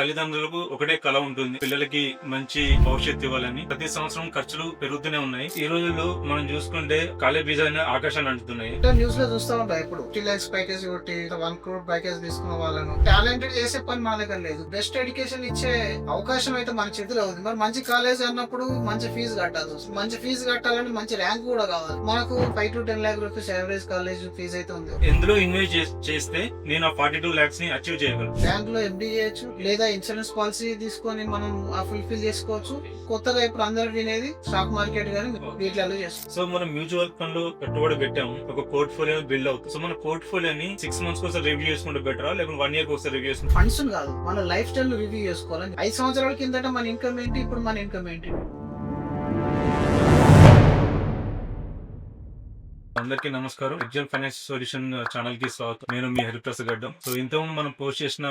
తల్లిదండ్రులకు ఒకటే కళ ఉంటుంది. పిల్లలకి మంచి భవిష్యత్తు ఇవ్వాలని. ప్రతి సంవత్సరం ఖర్చులు పెరుగుతూనే ఉన్నాయి. ఈ రోజుల్లో మనం చూసుకుంటే కాలేజ్ ఫీజు అనే ఆకాశాన్ని అంటున్నాయి న్యూస్లో చూస్తా ఉంటా ఇప్పుడు లాక్స్ ప్యాకేజ్ కొట్టి వన్ క్రోడ్ ప్యాకేజ్ తీసుకున్న వాళ్ళను. టాలెంటెడ్ చేసే పని మన దగ్గర లేదు. బెస్ట్ ఎడ్యుకేషన్ ఇచ్చే అవకాశం అయితే మన చేతిలో ఉంది. మరి మంచి కాలేజ్ అన్నప్పుడు మంచి ఫీజు కట్టాల్సి వస్తుంది. మంచి ఫీజు కట్టాలంటే మంచి ర్యాంక్ కూడా కావాలి. మనకు five to ten lakh rupees average college fee అయితే ఉంది. ఎందులో ఇన్వెస్ట్ చేస్తే నేను ఆ ఫార్టీ టూ లాక్స్ని అచీవ్ చేయగలను? బ్యాంక్లో ఎండి చేయొచ్చు లేదా ఇన్సూరెన్స్ పాలసీ తీసుకొని మనం ఫుల్ఫిల్ చేసుకోవచ్చు. కొత్తగా ఇప్పుడు అందరు వినేది స్టాక్ మార్కెట్ కానీ వీటిలో చేస్తాం. సో మనం మ్యూచువల్ ఫండ్లో పెట్టుబడి పెట్టాము ఒక పోర్ట్ఫోలియో బిల్డ్ అవుతుంది. సో మన పోర్ట్ఫోలియోని సిక్స్ మంత్స్ కోసం రివ్యూ చేసుకుంటే బెటరా లేకపోతే వన్ ఇయర్ కోసం రివ్యూ చేసుకుంటే ఫండ్స్ కాదు. మన లైఫ్ స్టైల్ రివ్యూ చేసుకోవాలి ఐదు సంవత్సరాల కిందట మన ఇన్కమ్ ఏంటి? ఇప్పుడు మన ఇన్కమ్ ఏంటి? అందరికీ నమస్కారం. ఎగ్జామ్ ఫైనాన్స్ సొల్యూషన్ ఛానల్కి స్వాగతం. నేను మీ హరిప్రసాద్ గడ్డం. సో ఇంతకుముందు మనం పోస్ట్ చేసిన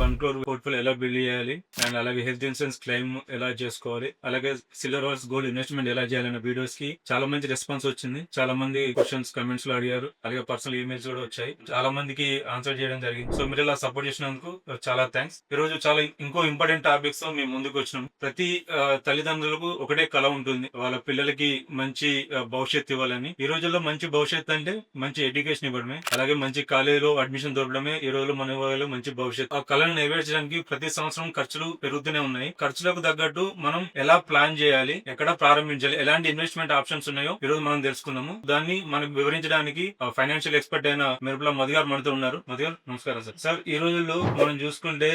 వన్ క్రోర్ పోర్ట్ఫోలియో ఎలా బిల్డ్ చేయాలి? అండ్ అలాగే హెల్త్ ఇన్సూరెన్స్ క్లెయిమ్ ఎలా చేసుకోవాలి? అలాగే సిల్వర్ హార్స్ గోల్డ్ ఇన్వెస్ట్మెంట్ ఎలా చేయాలనే వీడియోస్కి చాలా మంది రెస్పాన్స్ వచ్చింది. చాలా మంది క్వశ్చన్స్ కమెంట్స్లో అడిగారు. అలాగే పర్సనల్ ఈమెయిల్స్ కూడా వచ్చాయి. చాలా మందికి ఆన్సర్ చేయడం జరిగింది. సో మీరు ఇలా సపోర్ట్ చేసినందుకు చాలా థ్యాంక్స్ ఈ రోజు చాలా ఇంకో ఇంపార్టెంట్ టాపిక్స్తో మేము ముందుకు వచ్చినాం. ప్రతి తల్లిదండ్రులకు ఒకటే కళ ఉంటుంది. వాళ్ళ పిల్లలకి మంచి భవిష్యత్తు ఇవ్వాలని. ఈ రోజుల్లో మంచి భవిష్యత్ అంటే మంచి ఎడ్యుకేషన్ ఇవ్వడమే. అలాగే మంచి కాలేజీలో అడ్మిషన్ దొరకడమే. ఈ రోజు మన వాళ్ళు మంచి భవిష్యత్ ఆ కళను నెరవేర్చడానికి ప్రతి సంవత్సరం ఖర్చులు పెరుగుతూనే ఉన్నాయి. ఖర్చులకు తగ్గట్టు మనం ఎలా ప్లాన్ చేయాలి? ఎక్కడ ప్రారంభించాలి? ఎలాంటి ఇన్వెస్ట్మెంట్ ఆప్షన్స్ ఉన్నాయో ఈ రోజు మనం తెలుసుకుందాము. దాన్ని మనకు వివరించడానికి ఫైనాన్షియల్ ఎక్స్పర్ట్ అయిన మిరుపుల మధు గారు మనతో ఉన్నారు. మధు గారు నమస్కారం సార్. సార్ ఈ రోజుల్లో మనం చూసుకుంటే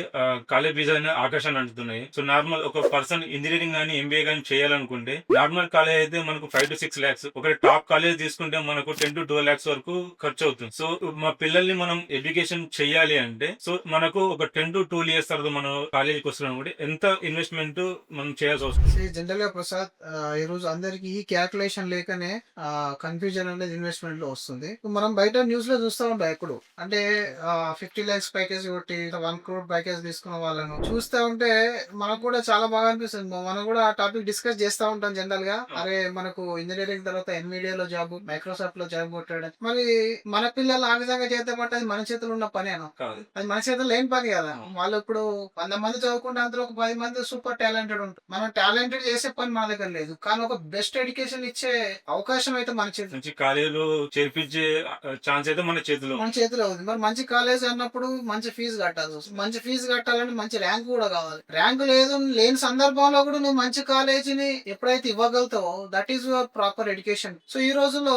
కాలేజ్ ఫీజు అనే ఆకర్షణ అంటున్నాయి సో నార్మల్ ఒక పర్సన్ ఇంజనీరింగ్ కానీ ఎంబీఏ కానీ చేయాలనుకుంటే నార్మల్ కాలేజ్ అయితే మనకు ఫైవ్ టు సిక్స్ లాక్స్ ఒక టాప్ కాలేజ్ తీసుకుంటే మనకు టెన్ టు ట్వెల్వ్ లాక్స్ వరకు ఖర్చు అవుతుంది. సో మా పిల్లల్ని మనం ఎడ్యుకేషన్ చేయాలి అంటే సో మనకు ఒక టెన్ టు టూ ఇయర్స్ తర్వాత మనం కాలేజీకి వస్తున్నాం కూడా ఎంత ఇన్వెస్ట్మెంట్ మనం చేయాల్సి వస్తుంది? జనరల్గా ప్రసాద్ ఈ రోజు అందరికి ఈ క్యాల్కులేషన్ లేకనే కన్ఫ్యూజన్ అనేది ఇన్వెస్ట్మెంట్లో వస్తుంది. మనం బయట న్యూస్లో చూస్తా ఉంటాం ఎప్పుడు అంటే ఫిఫ్టీ లాక్స్ ప్యాకేజ్ కొట్టి వన్ క్రోడ్ ప్యాకేజ్ తీసుకున్న వాళ్ళను చూస్తా ఉంటే మనకు కూడా చాలా బాగా అనిపిస్తుంది. మనం కూడా ఆ టాపిక్ డిస్కస్ చేస్తా ఉంటాం జనరల్గా. అరే మనకు ఇంజనీరింగ్ తర్వాత ఎన్విడియా లో జాబ్ మైక్రోసాఫ్ట్ లో జాబ్ కొట్టాడు మరి మన పిల్లలు ఆ విధంగా చేద్దామంటే అది మన చేతిలో ఉన్న పని అను. అది మన చేతిలో లేని పని కదా. వాళ్ళు ఇప్పుడు వంద మంది చదువుకుంటే అందులో ఒక పది మంది సూపర్ టాలెంటెడ్ ఉంటారు. మనం టాలెంటెడ్ చేసే పని మన దగ్గర లేదు. కానీ ఒక బెస్ట్ ఎడ్యుకేషన్ ఇచ్చే అవకాశం అయితే మన చేతిలో మంచి కాలేజీలో చేర్పించే ఛాన్స్ అయితే మన చేతిలో మన చేతిలో ఉంది. మరి మంచి కాలేజ్ అన్నప్పుడు మంచి ఫీజు కట్టాల్సి వస్తుంది. మంచి ఫీజు కట్టాలంటే మంచి ర్యాంక్ కూడా కావాలి. ర్యాంక్ లేదు లేని సందర్భంలో కూడా నువ్వు మంచి కాలేజీని ఎప్పుడైతే ఇవ్వగలుగుతావో that is your proper education so ఈ రోజుల్లో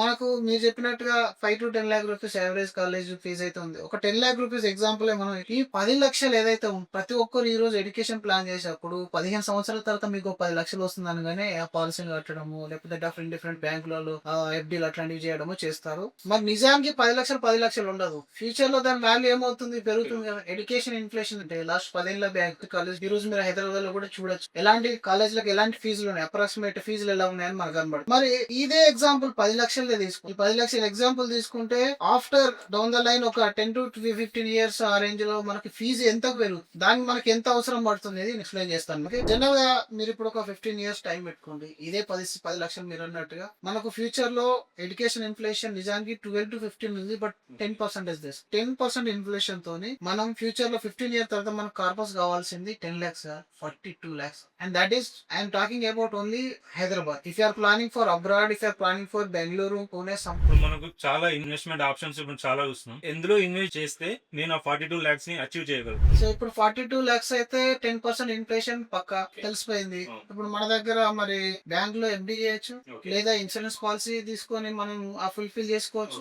మనకు మీరు చెప్పినట్టుగా five to ten lakh rupees average college fee అయితే ఉంది. ఒక టెన్ లాక్ రూపీస్ ఎగ్జాంపుల్ మనం ఈ పది లక్షలు ఏదైతే ప్రతి ఒక్కరు ఈ రోజు ఎడ్యుకేషన్ ప్లాన్ చేసేటప్పుడు పదిహేను సంవత్సరాల తర్వాత మీకు ఒక పది లక్షలు వస్తుంది అనగానే ఆ పాలసీలు కట్టడము లేకపోతే డిఫరెంట్ డిఫరెంట్ బ్యాంకులలో ఎఫ్డీలు అట్లాంటివి చేయడము చేస్తారు. మరి నిజానికి పది లక్షలు పది లక్షలు ఉండదు. ఫ్యూచర్లో దాని వాల్యూ ఏమవుతుంది? పెరుగుతుంది కదా. ఎడ్యుకేషన్ ఇన్ఫ్లేషన్ అంటే లాస్ట్ పదేళ్ళ బ్యాంక్ కాలేజ్ ఈ రోజు మీరు హైదరాబాద్లో కూడా చూడొచ్చు. ఎలాంటి కాలేజ్లకు ఎలాంటి ఫీజులు ఉన్నాయి? అప్రాక్సిమేట్ ఫీజులు ఎలా ఉన్నాయని మనకు కనబడుతుంది మరి ఇదే ఎగ్జాంపుల్ పది లక్షలు లక్షలదే తీసుకుంటే ఈ పది లక్షల ఎగ్జాంపుల్ తీసుకుంటే ఆఫ్టర్ డౌన్ ద లైన్ ఒక టెన్ టు ఫిఫ్టీన్ ఇయర్స్ ఆ రేంజ్లో మనకి ఫీజు ఎంత పెరుగుతుంది దానికి మనకి ఎంత అవసరం పడుతుంది అనేది ఎక్స్ప్లెయిన్ చేస్తాను. జనరల్గా మీరు ఇప్పుడు ఒక ఫిఫ్టీన్ ఇయర్స్ టైం పెట్టుకోండి. ఇదే పది పది లక్షలు మీరు అన్నట్టుగా. మనకు ఫ్యూచర్లో ఎడ్యుకేషన్ ఇన్ఫ్లేషన్ నిజానికి ట్వెల్వ్ టు ఫిఫ్టీన్ ఉంది but ten percentage this ten percent inflation తోని మనం ఫ్యూచర్లో ఫిఫ్టీన్ ఇయర్ తర్వాత మనకు కార్పస్ కావాల్సింది ten lakhs forty two lakhs and that is I'm talking about only Hyderabad if are planning for abroad if are planning for Bengaluru Pune ఇప్పుడు మనకు చాలా investment options ఇప్పుడు చాలా చూస్తున్నాం. ఎందులో ఇన్వెస్ట్ చేస్తే నేను ఆ ఫార్టీ టూ లాక్స్ని అచీవ్ చేయగలను? సో ఇప్పుడు ఫార్టీ టూ లాక్స్ అయితే టెన్ పర్సెంట్ ఇన్ఫ్లేషన్ పక్క తెలిసిపోయింది. Oh. ఇప్పుడు మన దగ్గర మరి బ్యాంక్లో ఎండి చేయొచ్చు. లేదా ఇన్సూరెన్స్ పాలసీ తీసుకొని మనం ఆ ఫుల్ఫిల్ చేసుకోవచ్చు.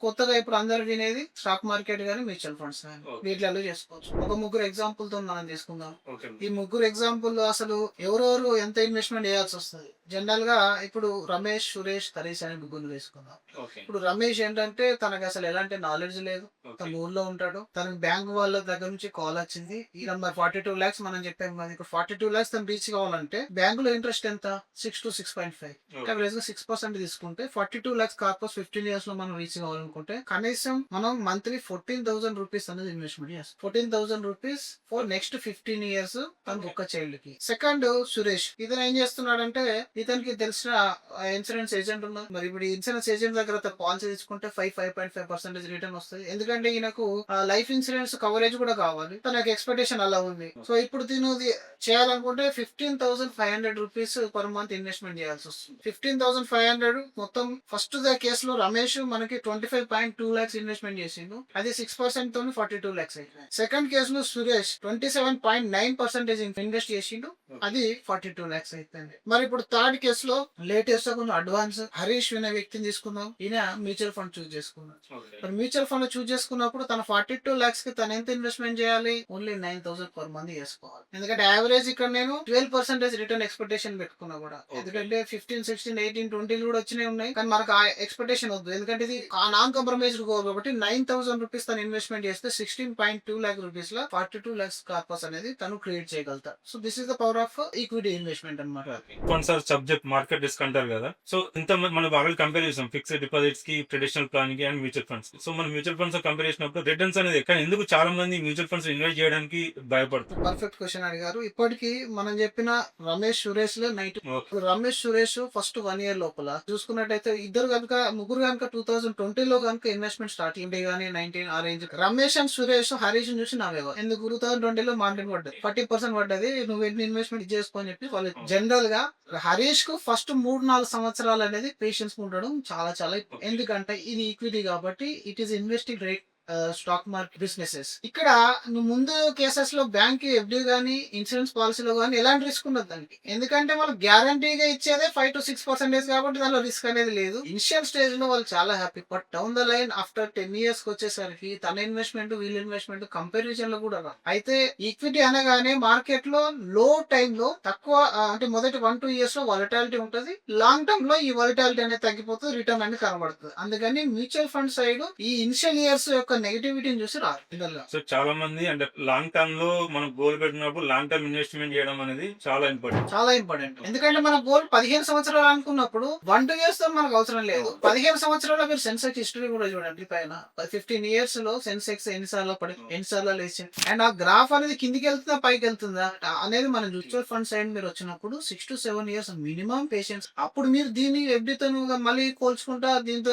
కొత్తగా ఇప్పుడు అందరు వినేది స్టాక్ మార్కెట్ కానీ మ్యూచువల్ ఫండ్స్ కానీ Okay. వీటిలో చేసుకోవచ్చు. ఒక ముగ్గురు ఎగ్జాంపుల్తో మనం తీసుకుందాం. ఈ ముగ్గురు ఎగ్జాంపుల్ అసలు ఎవరెవరు ఎంత ఇన్వెస్ట్మెంట్ చేయాల్సి వస్తుంది? జనరల్గా ఇప్పుడు రమేష్ సురేష్ హరీష్ అనే ముగ్గురు తీసుకుందాం ఓకే. ఇప్పుడు రమేష్ ఏంటంటే తనకు అసలు ఎలాంటి నాలెడ్జ్ లేదు. తన ఊర్లో ఉంటాడు. తనకి బ్యాంక్ వాళ్ళ దగ్గర నుంచి కాల్ వచ్చింది. ఈ నంబర్ ఫార్టీ టూ లాక్స్ మనం చెప్పాం కదా ఇప్పుడు ఫార్టీ టూ లాక్స్ తను రీచ్ కావాలంటే బ్యాంక్లో ఇంట్రెస్ట్ ఎంత? Six to six point five యావరేజ్గా సిక్స్ పర్సెంట్ తీసుకుంటే forty two lakhs corpus fifteen ఇయర్స్లో మనం రీచ్ కావాలనుకుంటే కనీసం మనం మంత్లీ ఫోర్టీన్ థౌసండ్ రూపీస్ అనేది ఇన్వెస్ట్మెంట్ చేస్తాం. Fourteen thousand rupees for next fifteen years తన ఒక్క చైల్డ్కి. సెకండ్ సురేష్ ఇతను ఏం చేస్తున్నాడంటే ఇతనికి తెలిసిన ఇన్సూరెన్స్ ఏజెంట్ ఉన్నారు మరి ఇప్పుడు ఇన్సూరెన్స్ ఏజెంట్ దగ్గర పాలసీ తీసుకుంటే five five point five percentage return వస్తుంది. ఎందుకంటే ఈయనకు లైఫ్ ఇన్సూరెన్స్ కవరేజ్ కూడా కావాలి. తనకి ఎక్స్పెక్టేషన్ అలా ఉంది. సో ఇప్పుడు దీని చేయాలనుకుంటే fifteen thousand five hundred rupees per month investment చేయాల్సి వస్తుంది. ఫిఫ్టీన్ థౌసండ్ ఫైవ్ హండ్రెడ్ మొత్తం ఫస్ట్ ద కేసులో రమేష్ మనకి twenty five point two lakhs investment చేసిండు. అది సిక్స్ పర్సెంట్ తోని ఫార్టీ టూ లాక్స్ అయిపోయింది సెకండ్ కేసులో Suresh twenty seven point nine percentage invest చేసిండు అది ఫార్టీ టూ లాక్స్ అయిపోయింది. మరి ఇప్పుడు థర్డ్ కేసులో? లేటెస్ట్ కొంచెం అడ్వాన్స్ హరీష్ అనే వ్యక్తిని తీసుకుందాం. ఈయన మ్యూచువల్ ఫండ్ చూస్ చేసుకున్నాం మరి మ్యూచువల్ ఫండ్ చూస్ చేసుకున్నప్పుడు తన ఫార్టీ టూ లాక్స్కి తను ఎంత ఇన్వెస్ట్మెంట్ చేయాలి? Only nine thousand per month చేసుకోవాలి. ఎందుకంటే యావరేజ్ ఇక్కడ నేను ట్వెల్వ్ పర్సెంటేజ్ రిటర్న్ ఎక్స్పెక్టేషన్ పెట్టుకున్నా కూడా. ఎందుకంటే ఫిఫ్టీన్ సిక్స్టీన్ ఎయిటీన్ ట్వంటీలు కూడా వచ్చినాయి ఉన్నాయి. కానీ మనకు ఆ ఎక్స్పెక్టేషన్ వద్దు. ఎందుకంటే ఇది నాన్ కాంప్రమైజ్డ్ గోల్ కాబట్టి నైన్ థౌసండ్ రూపీస్ తను ఇన్వెస్ట్మెంట్ చేస్తే సిక్స్టీన్ పాయింట్ టూ లాక్ రూపీస్లో ఫార్టీ టూ లాక్స్ కార్పస్ అనేది తను క్రియేట్ చేయగలుగుతారు so this is the power of equity investment అనమాట సబ్జెక్ట్ మార్కెట్ రిస్క్ అంటారు కదా. సో ఇంత మనం బాగా కంపేర్ చేసాం ఫిక్స్డ్ డిపాజిట్స్కి ట్రెడిషనల్ ప్లాన్కి అండ్ మ్యూచువల్ ఫండ్స్ సో మనం మ్యూచువల్ ఫండ్స్ కంపేర్ చేసినప్పుడు రిటర్న్స్ అనేది కానీ ఎందుకు చాలా మంది మ్యూచువల్ ఫండ్స్ ఇన్వెస్ట్ చేయడానికి భయపడతారు? పర్ఫెక్ట్ క్వశ్చన్ అడిగారు. ఇప్పటికి మనం చెప్పిన రమేష్ సురేష్లో Okay. Ramesh Suresh first one year లోపల చూసుకున్నట్టయితే ఇద్దరు కనుక ముగ్గురు కనుక టూ థౌసండ్ ట్వంటీ లో కనుక ఇన్వెస్ట్మెంట్ స్టార్ట్ ఇండి కానీ నైన్టీన్ ఆ రేంజ్ రమేష్ అండ్ సురేష్ హరీష్ చూసి నవ్వేవా? ఎందుకు టూ థౌసండ్ ట్వంటీ లో మార్కెట్ పడ్డది? ఫార్టీ పర్సెంట్ పడ్డది నువ్వు ఎన్ని ఇన్వెస్ట్మెంట్ చేసుకో అని చెప్పి వాళ్ళు జనరల్గా హరీష్ కు ఫస్ట్ మూడు నాలుగు సంవత్సరాలు అనేది పేషెన్స్ ఉండడం చాలా చాలా. ఎందుకంటే ఇది ఈక్విటీ కాబట్టి it is investing rate stock market businesses ఇక్కడ నువ్వు ముందు కేసెస్లో బ్యాంక్ ఎఫ్డి కానీ ఇన్సూరెన్స్ పాలసీలో కానీ ఎలాంటి రిస్క్ ఉండదు దానికి ఎందుకంటే వాళ్ళు గ్యారంటీగా ఇచ్చేదే ఫైవ్ టు సిక్స్ పర్సెంటేజ్ కాబట్టి దానిలో రిస్క్ అనేది లేదు. ఇనిషియల్ స్టేజ్లో వాళ్ళు చాలా happy but down the line after ten ఇయర్స్కి వచ్చేసరికి తన ఇన్వెస్ట్మెంట్ వీళ్ళ ఇన్వెస్ట్మెంట్ కంపారిజన్లో కూడా రా. అయితే ఈక్విటీ అనగానే మార్కెట్లో లో టైమ్లో తక్కువ అంటే మొదటి వన్ టూ ఇయర్స్లో వాలటాలిటీ ఉంటుంది. లాంగ్ టర్మ్లో ఈ వాలటాలిటీ అనేది తగ్గిపోతుంది రిటర్న్ అనేది కనబడుతుంది. అందుకని మ్యూచువల్ ఫండ్ సైడ్ ఈ ఇనిషియల్ ఇయర్స్ యొక్క నెగిటివిటీని చూసి రాదు సో చాలా మంది అంటే లాంగ్ టర్మ్లో మనం గోల్ పెట్టినప్పుడు లాంగ్ టర్మ్ ఇన్వెస్ట్మెంట్ చేయడం అనేది చాలా ఇంపార్టెంట్ చాలా ఇంపార్టెంట్ ఎందుకంటే మన గోల్ పదిహేను సంవత్సరాలు అనుకున్నప్పుడు వన్ టూ ఇయర్స్తో మనకు అవసరం లేదు. పదిహేను సంవత్సరాల్లో మీరు సెన్సెక్స్ హిస్టరీ కూడా చూడండి పైన. ఫిఫ్టీన్ ఇయర్స్లో సెన్సెక్స్ ఎన్నిసార్లు పడి ఎన్నిసార్లు లేచింది. అండ్ ఆ గ్రాఫ్ అనేది కిందికి వెళ్తుందా పైకి వెళ్తుందా అనేది మన మ్యూచువల్ ఫండ్ సైడ్ మీరు వచ్చినప్పుడు six to seven years minimum patience అప్పుడు మీరు దీన్ని ఎఫ్డితో మళ్ళీ కోల్చుకుంటా దీంతో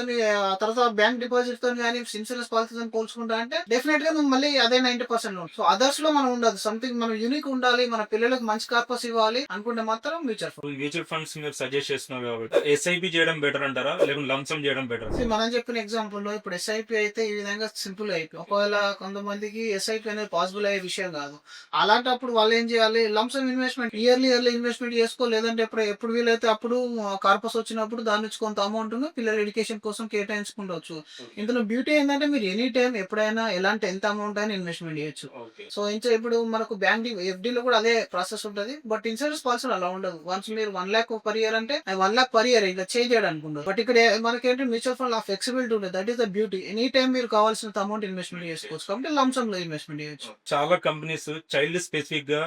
తర్వాత బ్యాంక్ డిపాజిట్తో కానీ ఇన్సూరెన్స్ పాలసీతో పోల్చుకుంటా అంటే డెఫినెట్గా నువ్వు మళ్ళీ అదే నైన్టీ పర్సెంట్ సో అదర్స్లో మనం ఉండదు. సంథింగ్ మనం యూనిక్ ఉండాలి మన పిల్లలకు మంచి కార్పస్ ఇవ్వాలి అనుకుంటే మాత్రం మ్యూచువల్ ఫండ్ మ్యూచువల్ ఫండ్స్ మీరు సజెస్ట్ చేస్తున్నారు కాబట్టి. ఎస్ఐపి చేయడం బెటర్ అంటారా? లేకుంటే లంసమ్ చేయడం బెటర్ మనం చెప్పిన ఎగ్జాంపుల్లో ఇప్పుడు ఎస్ఐపి అయితే ఈ విధంగా సింపుల్ అయిపోయి ఒకవేళ కొంతమందికి ఎస్ఐపి అనేది పాసిబుల్ అయ్యే విషయం కాదు. అలాంటప్పుడు వాళ్ళు ఏం చేయాలి? Lump sum investment yearly yearly investment చేసుకో లేదంటే ఎప్పుడు ఎప్పుడు వీలైతే అప్పుడు కార్పస్ వచ్చినప్పుడు దాని నుంచి కొంత అమౌంట్ పిల్లల ఎడ్యుకేషన్ కోసం కేటాయించుకుంటవచ్చు ఇందులో బ్యూటీ ఏంటంటే మీరు ఎనీ టైం ఎప్పుడైనా ఎలాంటి ఎంత అమౌంట్ అయినా ఇన్వెస్ట్మెంట్ చేయొచ్చు. సో ఇంకా ఇప్పుడు మనకు బ్యాంక్ ఎఫ్డి లో కూడా అదే ప్రాసెస్ ఉంటది. బట్ ఇన్సూరెన్స్ పాలసీ అలా ఉండదు వన్స్ మీరు వన్ లాక్ పర్ ఇయర్ అంటే వన్ లాక్ పర్ ఇయర్ ఇంకా చేంజ్ చేయడానికి ఉండదు. బట్ ఇక్కడ మనకేంటి మ్యూచువల్ ఫండ్ ఆ ఫ్లెక్సిబిలిటీ ఉంటుంది that is the beauty any time మీరు కావాల్సినంత అమౌంట్ ఇన్వెస్ట్మెంట్ చేసుకోవచ్చు. కాబట్టి లంసమ్లో ఇన్వెస్ట్మెంట్ చేయొచ్చు. చాలా కంపెనీస్ చైల్డ్ స్పెసిఫిక్గా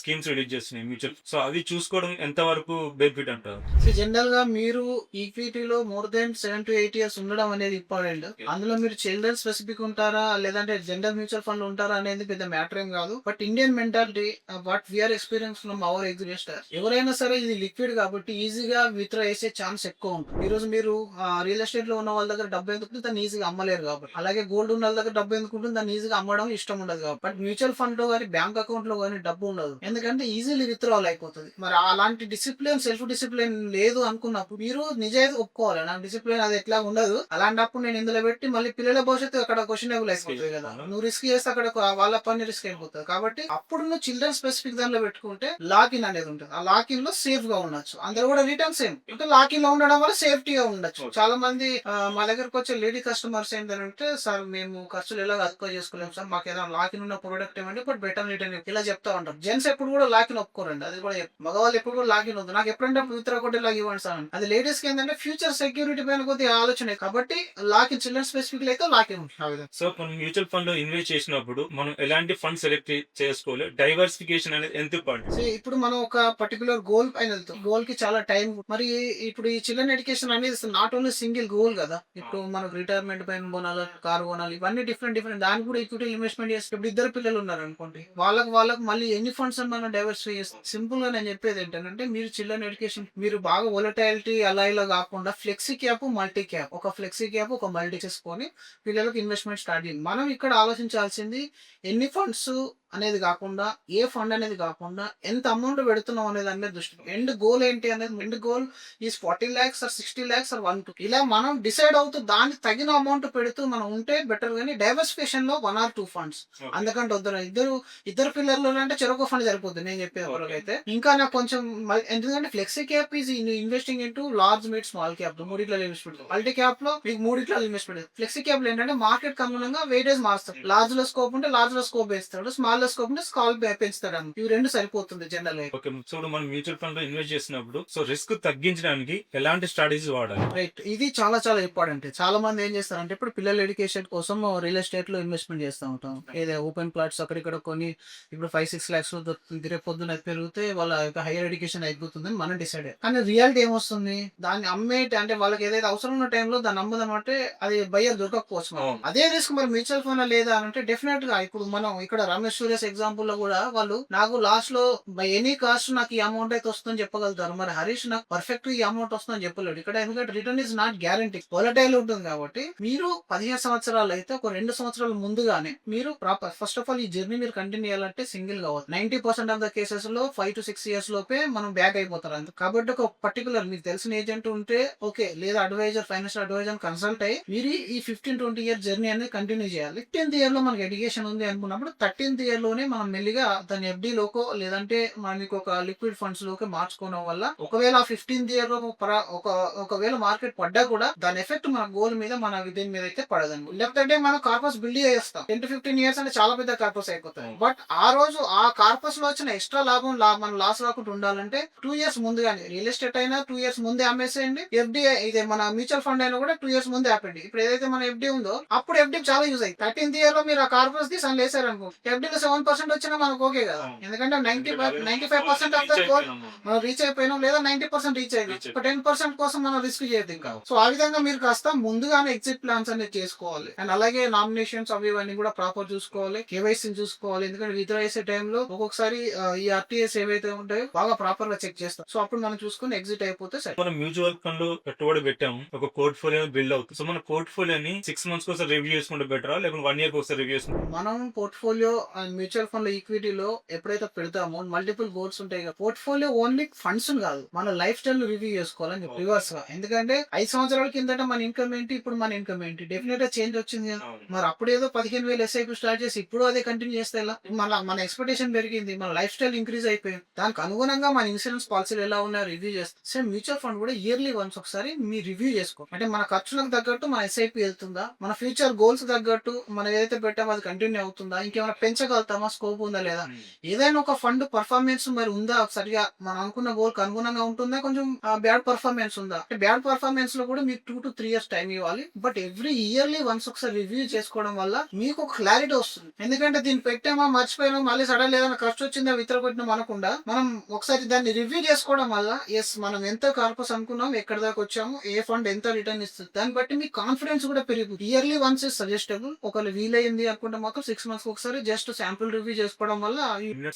స్కీమ్స్ రిలీజ్ చేస్తున్నాయి మ్యూచువల్ సో అవి చూసుకోవడం ఎంత వరకు బెనిఫిట్ అంటారు? సో జనరల్గా మీరు ఈక్విటీలో more than seven to eight years ఉండడం అనేది ఇంపార్టెంట్ అందులో మీరు చిల్డ్రన్ స్పెసిఫిక్ ఉంటారా లేదంటే జెండర్ మ్యూచువల్ ఫండ్ ఉంటారా అనేది పెద్ద మ్యాటర్ ఏం కాదు. But Indian mentality what we are experience from our ఎగ్జిస్టర్ ఎవరైనా సరే ఇది లిక్విడ్ కాబట్టి ఈజీగా విత్డ్రా చేసే ఛాన్స్ ఎక్కువ ఉంటుంది. ఈ రోజు మీరు రియల్ ఎస్టేట్లో ఉన్న వాళ్ళ దగ్గర డబ్బు ఎందుకుంటే దాన్ని ఈజీగా అమ్మలేరు కాబట్టి. అలాగే గోల్డ్ ఉన్న వాళ్ళ దగ్గర డబ్బు ఎందుకుంటుంది దాన్ని ఈజీగా అమ్మడం ఇష్టం ఉండదు కాబట్టి. బట్ మ్యూచువల్ ఫండ్లో కానీ బ్యాంక్ అకౌంట్లో కానీ డబ్బు ఉండదు. ఎందుకంటే ఈజీలీ విత్డ్రాల్ అయిపోతుంది. మరి అలాంటి డిసిప్లిన్ సెల్ఫ్ డిసిప్లిన్ లేదు అనుకున్నప్పుడు మీరు నిజాయితీ ఒప్పుకోవాలి. నాకు డిసిప్లిన్ అది ఎట్లా ఉండదు. అలాంటప్పుడు నేను ఇందులో పెట్టి మళ్ళీ పిల్లల భవిష్యత్తు అక్కడ క్వశ్చనబుల్ అయిపోతుంది కదా నువ్వు రిస్క్ చేస్తే అక్కడ వాళ్ళ పని రిస్క్ అయిపోతుంది. కాబట్టి అప్పుడు నువ్వు చిల్డ్రన్ స్పెసిఫిక్ దానిలో పెట్టుకుంటే లాక్ ఇన్ అనేది ఉంటుంది. ఆ లాక్ ఇన్లో సేఫ్గా ఉండొచ్చు. అందరూ కూడా రిటర్న్ సేమ్ అంటే లాక్ ఇన్లో ఉండడం వల్ల సేఫ్టీగా ఉండొచ్చు. చాలా మంది మా దగ్గరకు వచ్చే లేడీ కస్టమర్స్ ఏంటంటే సార్ మేము ఖర్చులు ఎలా తక్కువ చేసుకోలేము సార్ మాకు ఏదైనా లాక్ ఇన్ ఉన్న ప్రోడక్ట్ ఇవ్వండి బట్ బెటర్ రిటర్న్ ఇలా చెప్తా ఉంటారు. జెంట్స్ ఎప్పుడు కూడా లాక్ ఇన్ ఒప్పుకోరండి. అది కూడా మగవాళ్ళు ఎప్పుడు కూడా లాక్ ఇన్ వద్దు. నాకు ఎప్పుడంటే ఇతర కొట్టి లాగ్ ఇవ్వండి సార్. అది లేడీస్కి ఏంటంటే ఫ్యూచర్ సెక్యూరిటీ పైన కొద్దిగా ఆలోచన కాబట్టి లాక్ ఇన్ చిల్డ్రన్ స్పెసిఫిక్ అయితే లాక్ ఇన్ ఉంటుంది సో మనం మ్యూచువల్ ఫండ్లో ఇన్వెస్ట్ చేసినప్పుడు మనం ఎలాంటి ఫండ్ సెలెక్ట్ చేసుకోవాలి? డైవర్సిఫికేషన్ అనేది ఎంత ఇంపార్టెంట్ ఇప్పుడు మనం ఒక పర్టికులర్ గోల్ పైన వెళ్తాం. గోల్కి చాలా టైం మరి ఇప్పుడు ఈ చిల్డ్రన్ ఎడ్యుకేషన్ అనేది నాట్ ఓన్లీ సింగిల్ గోల్ కదా? ఇప్పుడు మనకు రిటైర్మెంట్ పైన కొనాలి కార్ కొనాలి ఇవన్నీ డిఫరెంట్ డిఫరెంట్ దానికి కూడా ఈక్విటీ ఇన్వెస్ట్మెంట్ చేస్తే ఇప్పుడు ఇద్దరు పిల్లలు ఉన్నారు అనుకోండి. వాళ్ళకి వాళ్ళకి మళ్ళీ ఎన్ని ఫండ్స్ మనం డైవర్సిఫై చేస్తాం? సింపుల్గా నేను చెప్పేది ఏంటంటే మీరు చిల్డ్రన్ ఎడ్యుకేషన్ మీరు బాగా వొలటాలిటీ అలా ఇలా కాకుండా ఫ్లెక్సీ క్యాప్ మల్టీ క్యాప్ ఒక ఫ్లెక్సీ క్యాప్ ఒక మల్టీ చేసుకొని పిల్లలకు ఇన్వెస్ట్మెంట్ స్టార్ట్ చేయండి. మనం ఇక్కడ ఆలోచించాల్సింది ఎన్ని ఫండ్స్ అనేది కాకుండా ఏ ఫండ్ అనేది కాకుండా ఎంత అమౌంట్ పెడుతున్నాం అనేది అనేది దృష్టి ఎండ్ గోల్ ఏంటి అనేది end goal is forty lakhs or sixty lakhs or one two ఇలా మనం డిసైడ్ అవుతూ దానికి తగిన అమౌంట్ పెడుతూ మనం ఉంటే బెటర్ కానీ డైవర్సిఫికేషన్లో వన్ ఆర్ టూ ఫండ్స్. అందుకంటే వద్దు ఇద్దరు ఇద్దరు పిల్లర్లు అంటే చెరొక ఫండ్ సరిపోతుంది నేను చెప్పే వరకు అయితే ఇంకా నాకు కొంచెం ఎందుకంటే flexi cap is investing in large mid small cap. మూడిట్లో ఇన్వెస్ట్మెంట్. మల్టీ క్యాప్లో మీకు మూడిట్లో ఇన్వెస్ట్మెంట్. ఫ్లెక్సీ క్యాప్లో ఏంటంటే మార్కెట్ అనుగుణంగా వెయిటేజ్ మారుస్తాడు లార్జ్లో స్కోప్ ఉంటే లార్జ్లో స్కోప్ వేస్తాడు స్మాల్ లో స్కోప్ ఉంటే స్కాల్ పెంచుతాడు. ఇవి రెండు సరిపోతుంది జనరల్ ఓకే ఇప్పుడు మనం మ్యూచువల్ ఫండ్లో ఇన్వెస్ట్ చేసినప్పుడు సో రిస్క్ తగ్గించడానికి ఎలాంటి స్ట్రాటజీస్ వాడాలి? రైట్. ఇది చాలా చాలా ఇంపార్టెంట్. చాలా మంది ఏం చేస్తారంటే ఇప్పుడు పిల్లల ఎడ్యుకేషన్ కోసం రియల్ ఎస్టేట్లో ఇన్వెస్ట్మెంట్ చేస్తూ ఉంటాం. ఏదో ఓపెన్ ప్లాట్స్ అక్కడిక్కడ కొన్ని ఇప్పుడు ఫైవ్ సిక్స్ లాక్స్ రేపు పొద్దున పెరిగితే వాళ్ళ యొక్క హైయర్ ఎడ్యుకేషన్ అయిపోతుందని మనం డిసైడ్ కానీ రియాలిటీ ఏమొస్తుంది? దాన్ని అమ్మే అంటే వాళ్ళకి ఏదైతే అవసరం ఉన్న టైంలో దాన్ని అమ్మదమంటే అది బయ్యర్ దొరకకపోవచ్చు. అదే రిస్క్ మరి మ్యూచువల్ ఫండ్ లేదా అని అంటే డెఫినెట్గా ఇప్పుడు మనం ఇక్కడ రమేష్ సూర్యస్ ఎగ్జాంపుల్లో కూడా వాళ్ళు నాకు లాస్ట్లో ఎనీ కాస్ట్ నాకు ఈ అమౌంట్ అయితే వస్తుందని చెప్పగలుగుతారు. మరి హరీష్ నాకు పర్ఫెక్ట్ ఈ అమౌంట్ వస్తుందని చెప్పలేడు. ఇక్కడ ఎందుకంటే return is not guarantee volatile ఉంటుంది కాబట్టి మీరు పదిహేను సంవత్సరాలు అయితే ఒక రెండు సంవత్సరాల ముందుగానే మీరు ప్రాపర్ ఫస్ట్ ఆఫ్ ఆల్ ఈ జర్నీ మీరు కంటిన్యూ చేయాలంటే సింగిల్ కావచ్చు నైన్టీ పర్సెంట్ ఆఫ్ ద కేసెస్లో ఫైవ్ టు సిక్స్ ఇయర్స్ లోపే మనం బ్యాక్ అయిపోతారు. కాబట్టి ఒక పర్టికులర్ మీకు తెలిసిన ఏజెంట్ ఉంటే ఓకే లేదా అడ్వైజర్ ఫైనాన్షియల్ అడ్వైజర్ కన్సల్ట్ అయ్యి మీరు ఈ ఫిఫ్టీన్ ట్వంటీ ఇయర్ జర్నీ అనేది కంటిన్యూ చేయాలి. ఫిఫ్టీన్త్ ఇయర్లో మనకి ఎడ్యుకేషన్ ఉంది అనుకున్నప్పుడు థర్టీన్త్ ఇయర్ లోనే మనం మెల్లిగా దాని ఎఫ్డి లోకో లేదంటే మనకి ఒక లిక్విడ్ ఫండ్స్లోకి మార్చుకోవడం వల్ల ఒకవేళ ఫిఫ్టీన్త్ ఇయర్లో ఒక ఒకవేళ మార్కెట్ పడ్డా కూడా దాని ఎఫెక్ట్ మన గోల్ మీద మన దీని మీద అయితే పడదండి. లేకపోతే మనం కార్పస్ బిల్డ్ చేస్తాం. టెన్ టు ఫిఫ్టీన్ ఇయర్స్ అంటే చాలా పెద్ద కార్పస్ అయిపోతాయి బట్ ఆ రోజు ఆ కార్పస్లో వచ్చిన ఎక్స్ట్రా లాభం మన లాస్ రాకుండా ఉండాలంటే టూ ఇయర్స్ ముందుగానే రియల్ ఎస్టేట్ అయినా టూ ఇయర్స్ ముందే అమ్మేసేయండి. ఎఫ్డి ఇదే మన మ్యూచువల్ ఫండ్ అయినా కూడా టూ ఇయర్స్ ముందే ఆపండి ఇప్పుడు ఏదైతే మన ఎఫ్డి ఉందో అప్పుడు ఎఫ్డి చాలా యూజ్ అయ్యి థర్టీన్త్ ఇయర్లో మీరు ఆ కార్పస్ వేసారనుకో ఎఫ్డి లో సెవెన్ పర్సెంట్ వచ్చినా మనకు ఓకే కదా. ఎందుకంటే ninety ninety five percent of the goal మనం రీచ్ అయిపోయినాం లేదా నైన్టీ పర్సెంట్ రీచ్ అయింది. ఒక టెన్ పర్సెంట్ కోసం మనం రిస్క్ చేయదు ఇంకా. సో ఆ విధంగా మీరు కాస్త ముందుగానే ఎగ్జిట్ ప్లాన్స్ అనేది చేసుకోవాలి. అండ్ అలాగే నామినేషన్స్ అవి ఇవన్నీ కూడా ప్రాపర్ చూసుకోవాలి. కేవైసీ చూసుకోవాలి. ఎందుకంటే విత్డ్రా చేసే టైంలో ఒక్కొక్కసారి ఈ ఆర్టీఎస్ ఏవైతే ఉంటాయో బాగా ప్రాపర్గా చెక్ చేస్తాం. సో అప్పుడు మనం చూసుకుని ఎగ్జిట్ అయిపోతే సరే. మనం మ్యూచువల్ ఫండ్లో పెట్టుబడి పెట్టాము ఒక పోర్ట్ఫోలియో బిల్డ్ అవుతుంది. సో మన పోర్ట్ఫోలియోని సిక్స్ మంత్స్ కోసం రివ్యూ చేసుకుంటే బెటరా లేకపోతే వన్ ఇయర్ ఒకసారి రివ్యూ చేసుకుంటే మనం పోర్ట్ఫోలియో అండ్ మ్యూచువల్ ఫండ్లో ఈక్విటీలో ఎప్పుడైతే పెడతామో మల్టిపుల్ గోల్స్ ఉంటాయి కదా పోర్ట్ఫోలియో ఓన్లీ ఫండ్స్ కాదు మన లైఫ్ స్టైల్ రివ్యూ చేసుకోవాలని చెప్పి రివర్స్గా ఎందుకంటే ఐదు సంవత్సరాల కిందట మన ఇన్కమ్ ఏంటి ఇప్పుడు మన ఇన్కమ్ ఏంటి? డెఫినెట్గా చేంజ్ వచ్చింది కదా. మరి అప్పుడు ఏదో పదిహేను వేలు ఎస్ఐపి స్టార్ట్ చేసి ఇప్పుడు అదే కంటిన్యూ చేస్తే ఎలా? మన మన ఎక్స్పెక్టేషన్ పెరిగింది మన లైఫ్ స్టైల్ ఇంక్రీజ్ అయిపోయింది. దానికి అనుగుణంగా మన ఇన్సూరెన్స్ పాలసీలు ఎలా ఉన్నాయో రివ్యూ చేస్తాం. సేమ్ మ్యూచువల్ ఫండ్ కూడా ఇయర్లీ వన్స్ ఒకసారి మీ రివ్యూ చేసుకో. అంటే మన ఖర్చులకు తగ్గట్టు మన ఎస్ఐపి వెళ్తుందా? మన ఫ్యూచర్ గోల్స్ తగ్గట్టు మనం ఏదైతే పెట్టామో అది కంటిన్యూ అవుతుందా? ఇంకేమైనా పెంచగలుగుతామా స్కోప్ ఉందా లేదా? ఏదైనా ఒక ఫండ్ పర్ఫార్మెన్స్ మరి ఉందా? సరిగా మనం అనుకున్న గోల్కి అనుగుణంగా ఉంటుందా? కొంచెం బ్యాడ్ పర్ఫార్మెన్స్ ఉందా? అంటే బ్యాడ్ పర్ఫార్మెన్స్లో కూడా మీకు two to three years time ఇవ్వాలి. బట్ ఎవ్రీ ఇయర్లీ వన్స్ ఒకసారి రివ్యూ చేసుకోవడం వల్ల మీకు ఒక క్లారిటీ వస్తుంది. ఎందుకంటే దీన్ని పెట్టామా మర్చిపోయినా మళ్ళీ సడన్ ఏదైనా ఖర్చు వచ్చిందా వితర కొట్టినాం అనకుండా మనం ఒకసారి దాన్ని రివ్యూ చేసుకోవడం వల్ల ఎస్ మనం ఎంత కార్పస్ అనుకున్నాం ఎక్కడ దాకా వచ్చాము ఏ ఫండ్ ఎంత రిటర్న్ ఇస్తుంది దాన్ని బట్టి మీ కాన్ఫిడెన్స్ కూడా పెరుగుతుంది ఇయర్లీ వన్స్ ఇస్ సజెస్టబుల్ ఒకవేళ వీలైంది అనుకుంటే మాత్రం సిక్స్ మంత్స్ ఒకసారి జస్ట్ శాంపుల్ రివ్యూ చేసుకోవడం వల్ల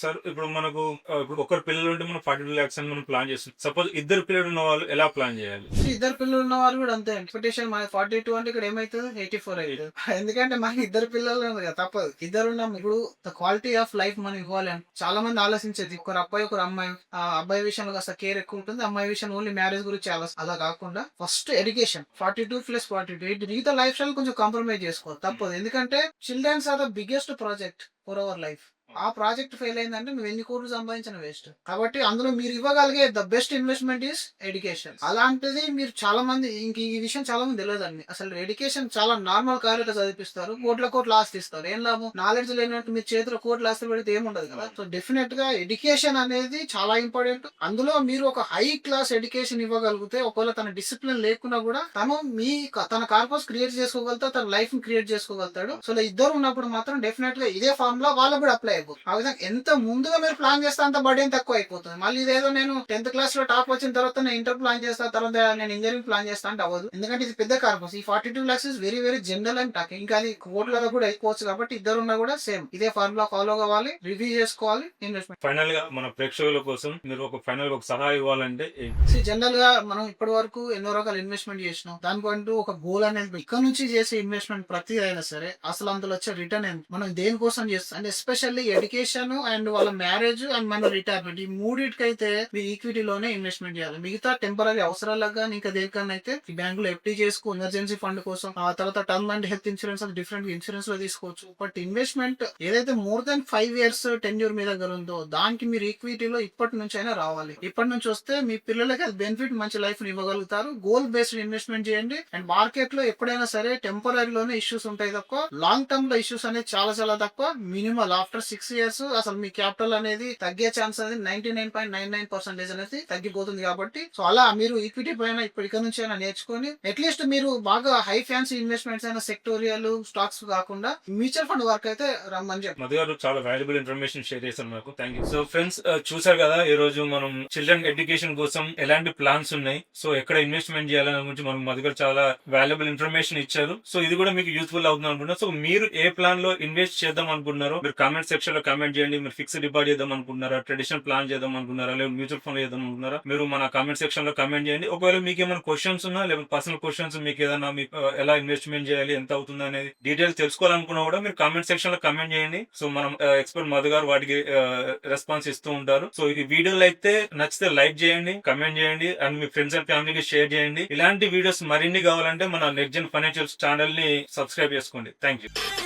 సార్ ఇప్పుడు మనకు ఇప్పుడు ఒకరు పిల్లలు ఉంటే మనం ఫార్టీ టూ ల్యాక్స్ అని మనం ప్లాన్ చేస్తాం సపోజ్ ఇద్దరు పిల్లలు ఉన్న వాళ్ళు ఎలా ప్లాన్ చేయాలి? ఇద్దరు పిల్లలు ఉన్న వాళ్ళు కూడా అంతే. ఎక్స్పెక్టేషన్ మన ఫార్టీ టూ అంటే ఇక్కడ ఏమైతుంది? ఎయిటీ ఫోర్ అవుతుంది ఎందుకంటే మనకి ఇద్దరు పిల్లలు తప్పదు. ఇద్దరు ఉన్నాం ఇప్పుడు ద క్వాలిటీ ఆఫ్ లైఫ్ మనం ఇవ్వాలి అని చాలా మంది ఆలోచించేది. ఒకరు అబ్బాయి ఒకరు అమ్మాయి. ఆ అబ్బాయి విషయంలో కాస్త కేర్ ఎక్కువ ఉంటుంది. అమ్మాయి విషయం ఓన్లీ మ్యారేజ్ గురించి అలా కాకుండా first education forty two plus forty two మిగతా లైఫ్ స్టైల్ కొంచెం కాంప్రమైజ్ చేసుకోవాలి. తప్పదు. ఎందుకంటే childrens are the biggest project for our life ఆ ప్రాజెక్ట్ ఫెయిల్ అయిందంటే నువ్వు ఎన్ని కోట్లు సంపాదించిన వేస్ట్ కాబట్టి అందులో మీరు ఇవ్వగలిగే the best investment is education అలాంటిది మీరు చాలా మంది ఇంక ఈ విషయం చాలా మంది తెలియదండి అసలు ఎడ్యుకేషన్ చాలా నార్మల్ కాలేజ్ చదివిస్తారు కోట్ల కోట్లు ఆస్తి ఇస్తారు. ఏం లాభం? నాలెడ్జ్ లేనట్టు మీరు చేతిలో కోట్లు ఆస్తి పెడితే ఏముండదు కదా? సో డెఫినెట్గా ఎడ్యుకేషన్ అనేది చాలా ఇంపార్టెంట్ అందులో మీరు ఒక హై క్లాస్ ఎడ్యుకేషన్ ఇవ్వగలిగితే ఒకవేళ తన డిసిప్లిన్ లేకున్నా కూడా తను మీ తన కార్పస్ క్రియేట్ చేసుకోగలుగుతా తన లైఫ్ క్రియేట్ చేసుకోగలుగుతాడు. సో ఇద్దరు ఉన్నప్పుడు మాత్రం డెఫినెట్గా ఇదే ఫార్మ్లో వాళ్ళకు కూడా అప్లై అయిపోతుంది. ఆ విధంగా ఎంత ముందుగా మీరు ప్లాన్ చేస్తే అంత బర్డెన్ తక్కువ అయిపోతుంది. మళ్ళీ ఇదేదో నేను టెన్త్ క్లాస్లో టాప్ వచ్చిన తర్వాత నేను ఇంటర్ ప్లాన్ చేస్తా తర్వాత నేను ఇంజనీరింగ్ ప్లాన్ చేస్తా అంటే అవ్వదు. ఎందుకంటే ఇది పెద్ద కార్పస్ ఈ forty two lakhs is very very general and talk ఇంకా అది కోట్లలో కూడా అయిపోవచ్చు కాబట్టి ఇద్దరు ఉన్నా కూడా సేమ్ ఇదే ఫార్ములా ఫాలో కావాలి రివ్యూ చేసుకోవాలి ఇన్వెస్ట్మెంట్ ఫైనల్గా మన ప్రేక్షకుల కోసం మీరు ఒక ఫైనల్ ఒక సలహా ఇవ్వాలంటే జనరల్గా మనం ఇప్పటి వరకు ఎన్నో రకాల ఇన్వెస్ట్మెంట్ చేసినాం. దానికంటూ ఒక గోల్ అనేది ఇక్కడ నుంచి చేసే ఇన్వెస్ట్మెంట్ ప్రతి అయినా సరే అసలు అందులో వచ్చే రిటర్న్ ఎంత? మనం దేనికోసం చేస్తాం? అంటే ఎస్పెషల్లీ ఎడ్యుకేషన్ అండ్ వాళ్ళ మ్యారేజ్ అండ్ మన రిటైర్మెంట్ ఈ మూడింటికైతే మీరు ఈక్విటీలోనే ఇన్వెస్ట్మెంట్ చేయాలి. మిగతా టెంపరీ అవసరాలకు కానీ ఇంకా దేనికన్నా అయితే ఈ బ్యాంకులో ఎఫ్టీ చేసుకో ఎమర్జెన్సీ ఫండ్ కోసం ఆ తర్వాత term and health insurance different ఇన్సూరెన్స్లో తీసుకోవచ్చు. బట్ ఇన్వెస్ట్మెంట్ ఏదైతే more than five years tenure year దగ్గర ఉందో దానికి మీరు ఈక్విటీలో ఇప్పటి నుంచి అయినా రావాలి. ఇప్పటి నుంచి వస్తే మీ పిల్లలకి అది బెనిఫిట్ మంచి లైఫ్ ఇవ్వగలుగుతారు. గోల్ బేస్డ్ ఇన్వెస్ట్మెంట్ చేయండి. అండ్ మార్కెట్లో ఎప్పుడైనా సరే టెంపరీలోనే ఇష్యూస్ ఉంటాయి తక్కువ లాంగ్ టర్మ్లో ఇష్యూస్ అనేది చాలా చాలా తక్కువ మినిమల్ ఆఫ్టర్ సిక్స్ ఇయర్స్ అసలు మీ క్యాపిటల్ అనేది తగ్గే ఛాన్స్ అనేది ninety nine point nine nine percentage అనేది తగ్గిపోతుంది కాబట్టి సో అలా మీరు ఈక్విటీ పైన ఇప్పుడు నుంచి అయినా నేర్చుకొని అట్లీస్ట్ మీరు బాగా హై ఫ్యాన్సీ ఇన్వెస్ట్మెంట్స్ అయినా సెక్టోరియల్ స్టాక్స్ కాకుండా మ్యూచువల్ ఫండ్ వర్క్ అయితే రమ్మని చెప్పి. మధు గారు చాలా వాల్యుబుల్ ఇన్ఫర్మేషన్ షేర్ చేశారు నాకు థ్యాంక్ యూ సో ఫ్రెండ్స్ చూసారు కదా ఈ రోజు మనం చిల్డ్రన్ ఎడ్యుకేషన్ కోసం ఎలాంటి ప్లాన్స్ ఉన్నాయి? సో ఎక్కడ ఇన్వెస్ట్మెంట్ చేయాలనే గురించి మనం మధు గారు చాలా వాల్యుబుల్ ఇన్ఫర్మేషన్ ఇచ్చారు. సో ఇది కూడా మీకు యూస్ఫుల్ అవుతుంది అనుకుంటున్నా. సో మీరు ఏ ప్లాన్లో ఇన్వెస్ట్ చేద్దాం అనుకుంటున్నారో మీరు కామెంట్ సెక్షన్ లో కామెంట్ చేయండి. మీరు ఫిక్స్డ్ డిపాజిట్ చేద్దాం అనుకుంటున్నారా? ట్రెడిషనల్ ప్లాన్ చేద్దాం అనుకున్నారా లేదా మ్యూచువల్ ఫండ్ చేద్దాం అనుకున్నారా మీరు మన కామెంట్ సెక్షన్లో కామెంట్ చేయండి. ఒకవేళ మీకు ఏమైనా క్వశ్చన్స్ ఉన్నా లేదా పర్సనల్ క్వశ్చన్స్ మీకు ఏదైనా మీకు ఎలా ఇన్వెస్ట్మెంట్ చేయాలి ఎంత అవుతుంది అనేది డీటెయిల్స్ తెలుసుకోవాలనుకున్నా కూడా మీరు కామెంట్ సెక్షన్లో కామెంట్ చేయండి. సో మనం ఎక్స్పర్ట్ మధు గారు వాటికి రెస్పాన్స్ ఇస్తూ ఉంటారు. సో ఈ వీడియోలు అయితే నచ్చితే లైక్ చేయండి కమెంట్ చేయండి అండ్ మీ ఫ్రెండ్స్ అండ్ ఫ్యామిలీకి షేర్ చేయండి. ఇలాంటి వీడియోస్ మరిన్ని కావాలంటే మన నెక్స్ట్ జన్ ఫైనాన్షియల్ ఛానల్ని సబ్స్క్రైబ్ చేసుకోండి. Thank you